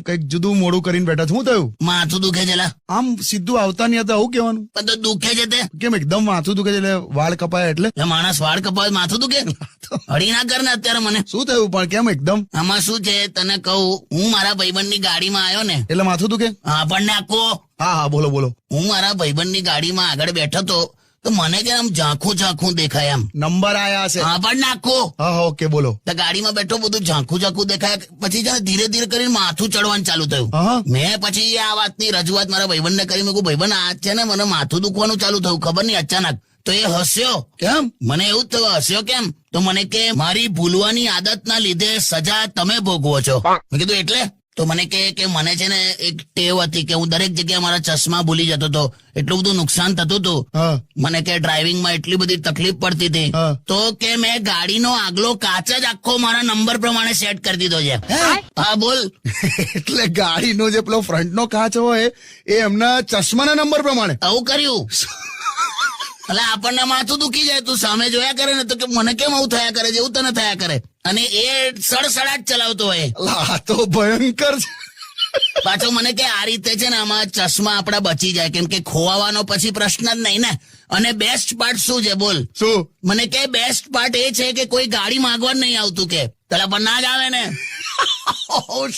કંઈક જુદું મોડું કરીને બેઠા છું. શું થયું? માથું દુખે છે આમ સીધું આવતા નહીં હતા આવું કેવાનું તો દુખે છે તે. કેમ એકદમ માથું દુખે છે એટલે વાળ કપાય એટલે? માણસ વાળ કપાય માથું દુખે? હળી ના કર ને અત્યારે મને. શું થયું પણ કેમ એકદમ? આમાં શું છે તને કહું હું મારા ભાઈબંધની ગાડીમાં આવ્યો ને. એટલે માથું દુખે? હા પણ નાખો. હા હા બોલો બોલો. હું મારા ભાઈબંધની ગાડીમાં આગળ બેઠો તો તો મને કે આમ ઝાંખું ઝાંખું દેખાય એમ. નંબર આયા છે. હા પણ નાખો. હા હા ઓકે બોલો. તો ગાડીમાં બેઠો બધું ઝાંખું ઝાંખું દેખાય. પછી છે ધીરે ધીરે કરીને માથું ચડવાનું ચાલુ થયું. મેં પછી આ વાતની રજૂઆત મારા ભાઈબંધને કરી. મેં કહ્યું ભાઈબંધ આ છે ને મને માથું દુખવાનું ચાલુ થયું. ખબર નહીં અચાનક. તો એ હસ્યો. કેમ? મને એવું જ થયું હસ્યો કેમ? તો મને કે મારી ભૂલવાની આદતના લીધે સજા તમે ભોગવો છો. મેં કીધું એટલે? તો મને કે કે મને છે ને એક ટેવ હતી કે હું દરેક જગ્યાએ મારા ચશ્મા ભૂલી જતો હતો. એટલું બધું નુકસાન થતું હતું. મને કે ડ્રાઇવિંગમાં એટલી બધી તકલીફ પડતી હતી. તો કે મેં ગાડીનો આગલો કાચ જ આખો મારા નંબર પ્રમાણે સેટ કરી દીધો છે. હા? બોલ. એટલે ગાડીનો જે પેલો ફ્રન્ટનો કાચ હોય એ એમના ચશ્માના નંબર પ્રમાણે? આવું કર્યું. એટલે આપણને માથું દુખી જાય તું સામે જોયા કરે ને તો કે મને કેમ આવું થયા કરે છે એવું તને થયા કરે. અને એ સડસડાટ ચલાવતો હોય. તો ભયંકર છે. પાછો મને કે આ રીતે છે ને આમાં ચશ્મા આપડા બચી જાય કેમ કે ખોવાવાનો પછી પ્રશ્ન જ નહીં ને. અને બેસ્ટ પાર્ટ શું છે બોલ? શું? મને કે બેસ્ટ પાર્ટ એ છે કે કોઈ ગાડી માંગવા નહીં આવતું કે. પેલા પણ ના જ આવે ને.